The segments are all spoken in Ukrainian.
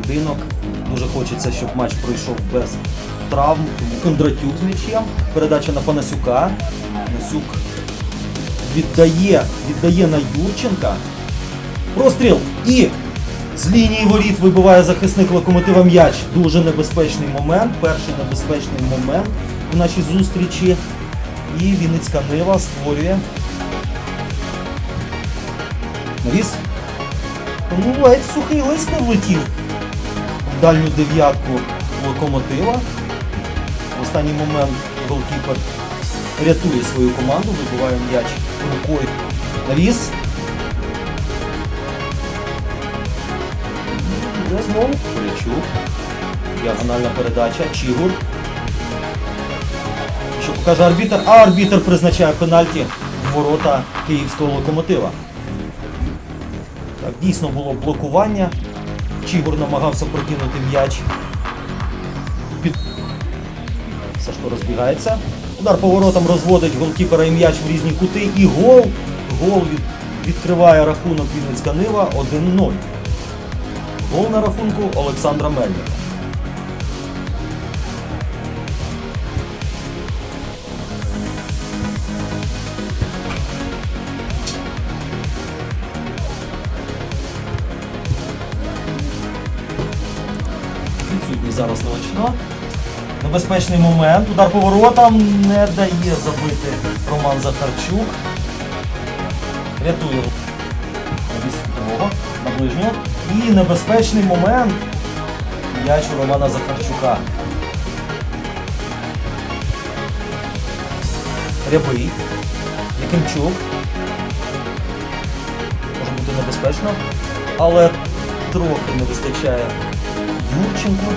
поєдинок. Дуже хочеться, щоб матч пройшов без травм. Тому Кондратюк з м'ячем. Передача на Панасюка. Панасюк віддає, віддає на Юрченка. Простріл і з лінії воріт вибиває захисник локомотива м'яч. Дуже небезпечний момент. Перший небезпечний момент у нашій зустрічі. І Вінницька Нива створює. Навіс. Ну, ледь сухий лист не влетів дальню дев'ятку локомотива. В останній момент голкіпер рятує свою команду, вибиває м'яч рукою. Навіс. Іде знову. Полячук. Діагональна передача. Чігур. Що покаже арбітр? А арбітр призначає пенальті в ворота київського локомотива. Так, дійсно було блокування. Чігур намагався прокинути м'яч. Під... Сашко розбігається. Удар поворотом розводить голкіпера і м'яч в різні кути. І гол. Гол від... відкриває рахунок Вінницька Нива 1-0. Гол на рахунку Олександра Мельника. Зараз Новачно. Небезпечний момент. Удар поворотом не дає забити Роман Захарчук. Рятує Вісового на ближню. І небезпечний момент. У Романа Захарчука. Рябий. Якимчук. Може бути небезпечно. Але трохи не вистачає Юрченку.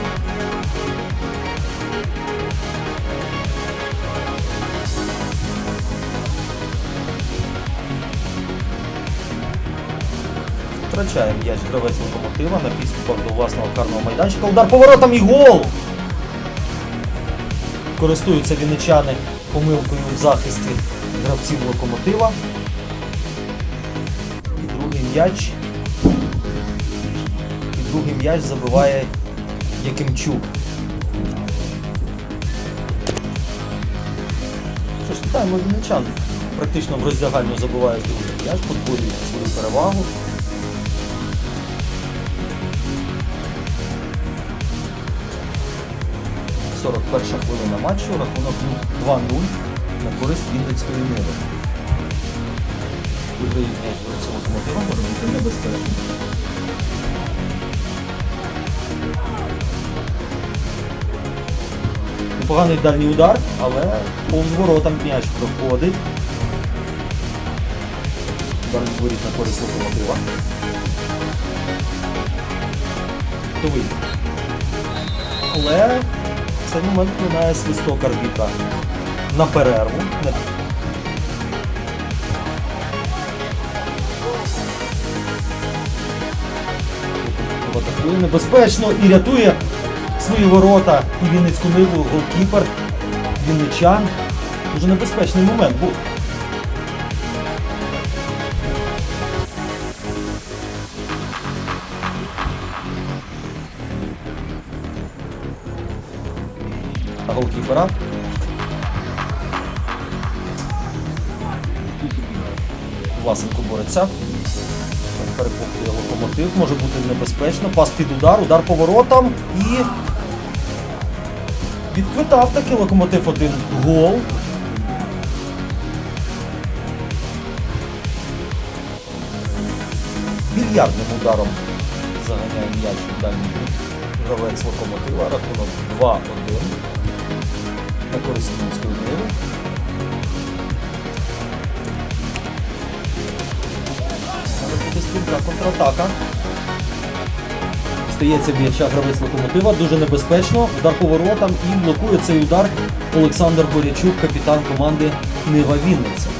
Втрачає м'яч гравець локомотива на підступах до власного карного майданчика. Удар поворотом і гол! Користуються вінничани помилкою в захисті гравців локомотива. І другий м'яч. І другий м'яч забиває Якимчук. Що ж, вітаємо вінничан. Практично в роздягальню забиває другий м'яч, подвоює свою перевагу. – 41 хвилина матчу, рахунок 2-0 на користь Вінницької Ниви. Цього локомотива, може бути небезпечно. Непоганий дальній удар, але повз воротам м'яч проходить. Удар воріт на користь локомотива. Але цей момент минає свисток арбітра на перерву. Атакує небезпечно і рятує свої ворота і Вінницьку ниву голкіпер Вінничан. Дуже небезпечний момент був. А голкіпера. Власенко бореться. Перепухує локомотив, може бути небезпечно. Пас під удар, удар поворотом і. Відквитав таки локомотив один гол. Більярдним ударом заганяє м'яч у дальній. Гравець локомотива, рахунок 2-1 на користь Вінницької Ниви. Може контратака. Стається б'яча гравець локомотива, дуже небезпечно. Удар по і блокує цей удар Олександр Борячук, капітан команди Нива Вінниця.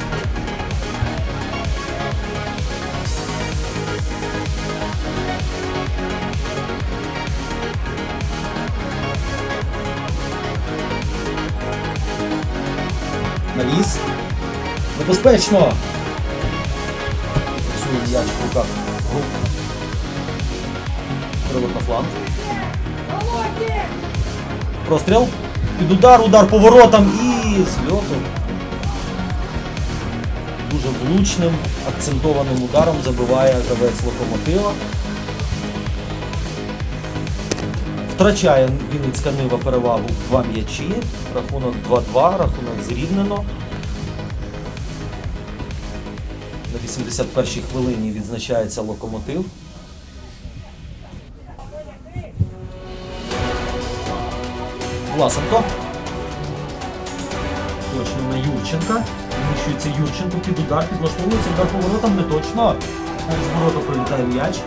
Небезпечно! Фіксує м'яч в руках Стрілок на фланг. Простріл. Під удар, удар поворотом і з льоту. Дуже влучним, акцентованим ударом забиває гравець локомотива. Втрачає Вінницька Нива перевагу в два м'ячі. Рахунок 2-2, рахунок зрівнено. На 81-й хвилині відзначається локомотив. Власенко. Точно на Юрченка. Вміщується Юрченко під удар, підлаштовується удар поворотом не точно. З ворота прилітає м'яч.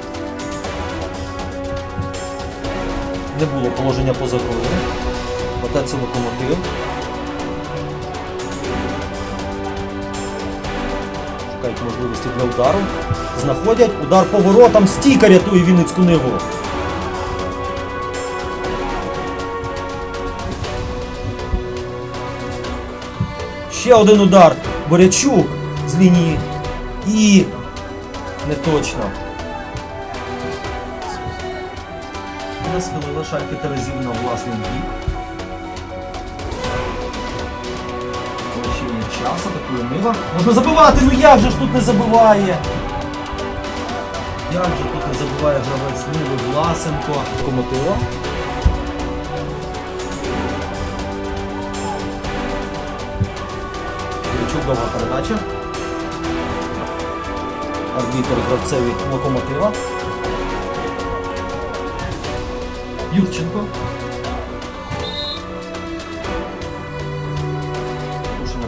Не було положення поза грою. Оте це локомотив. Шукають можливості для удару. Знаходять удар поворотом. Стійка рятує Вінницьку ниву. Ще один удар. Борячук з лінії. І не точно. Не схилила шайки Терезів на власний бік. Час, атакує Нива. Можна забивати, ну як же ж тут не забиває? Як же тут не забиває гравець Ниви Власенко Комотила? Киричук довга передача. Арбітер гравцеві локомотива. Юрченко.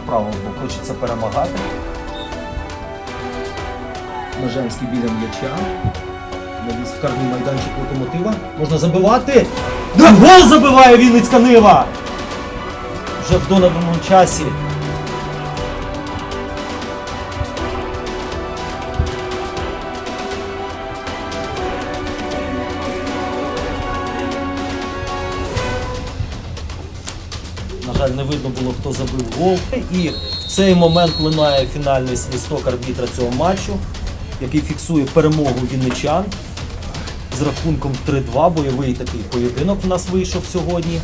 Порушення правил, бо хочеться перемагати. Меженський біля м'яча. Навіс в майданчик локомотива. Можна забивати. Гол забиває Вінницька Нива! Вже в доновому часі. Жаль, не видно було, хто забив гол. І в цей момент лунає фінальний свисток арбітра цього матчу, який фіксує перемогу вінничан з рахунком 3-2. Бойовий такий поєдинок у нас вийшов сьогодні.